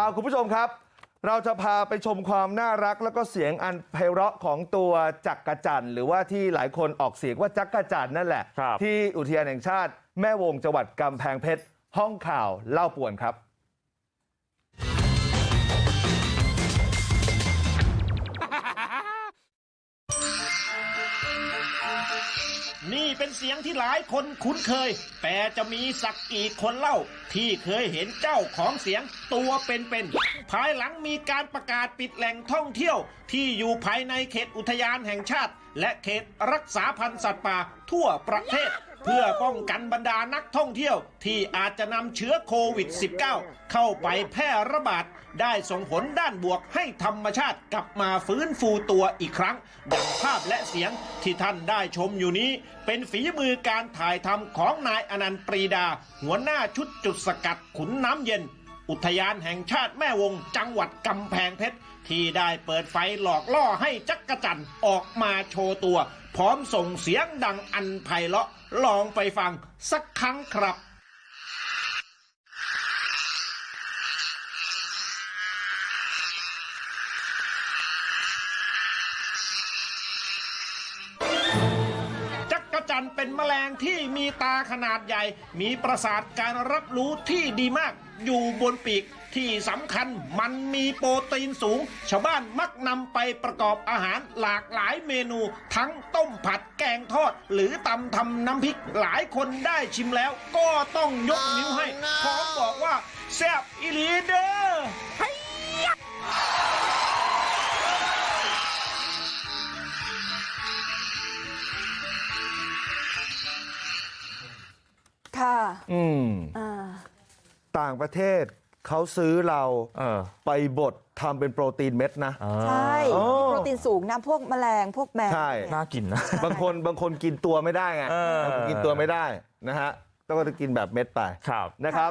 เอาคุณผู้ชมครับเราจะพาไปชมความน่ารักแล้วก็เสียงอันไพเราะของตัวจักกะจันหรือว่าที่หลายคนออกเสียงว่าจักกะจันนั่นแหละครับที่อุทยานแห่งชาติแม่วงจังหวัดกำแพงเพชรห้องข่าวเล่าป่วนครับ นี่เป็นเสียงที่หลายคนคุ้นเคย แต่จะมีสักกี่คนเล่า ที่เคยเห็นเจ้าของเสียงตัวเป็นๆ ภายหลังมีการประกาศปิดแหล่งท่องเที่ยว ที่อยู่ภายในเขตอุทยานแห่งชาติ และเขตรักษาพันธุ์สัตว์ป่าทั่วประเทศ เพื่อป้องกันบรรดานักท่องเที่ยว ที่อาจจะนำเชื้อโควิด -19 เข้าไปแพร่ระบาด ได้ส่งผลด้านบวกให้ธรรมชาติกลับมาฟื้นฟูตัวอีกครั้ง ดังภาพและเสียงที่ท่านได้ชมอยู่นี้ เป็นฝีมือการถ่ายทำของนายอนันต์ปรีดา หัวหน้าชุดจุดสกัดขุนน้ำเย็น อุทยานแห่งชาติแม่วงจังหวัดกำแพงเพชร ที่ได้เปิดไฟหลอกล่อให้จักกะจันออกมาโชว์ตัว พร้อมส่งเสียงดังอันไพเราะลองไปฟังสักครั้งครับ จันเป็นแมลงที่มีตาขนาดใหญ่ มีประสาทการรับรู้ที่ดีมาก อยู่บนปีกที่สำคัญมันมีโปรตีนสูง ชาวบ้านมักนำไปประกอบอาหารหลากหลายเมนู ทั้งต้มผัดแกงทอด หรือตำทำน้ำพริกหลายคนได้ชิมแล้ว ก็ต้องยกนิ้วให้พร้อมบอกว่าแซ่บอีหลีเด้อ อืมอ่าต่างประเทศเขาซื้อเราเออไปบดทำเป็นโปรตีนเม็ดนะใช่โอ้มีโปรตีนสูงนะพวกแมลงพวกแมวใช่เนี่ยน่ากินนะบางคนบางคนกินตัวไม่ได้ไงเออบางคนกินตัวไม่ได้นะฮะต้องกินแบบเม็ดไปครับนะครับ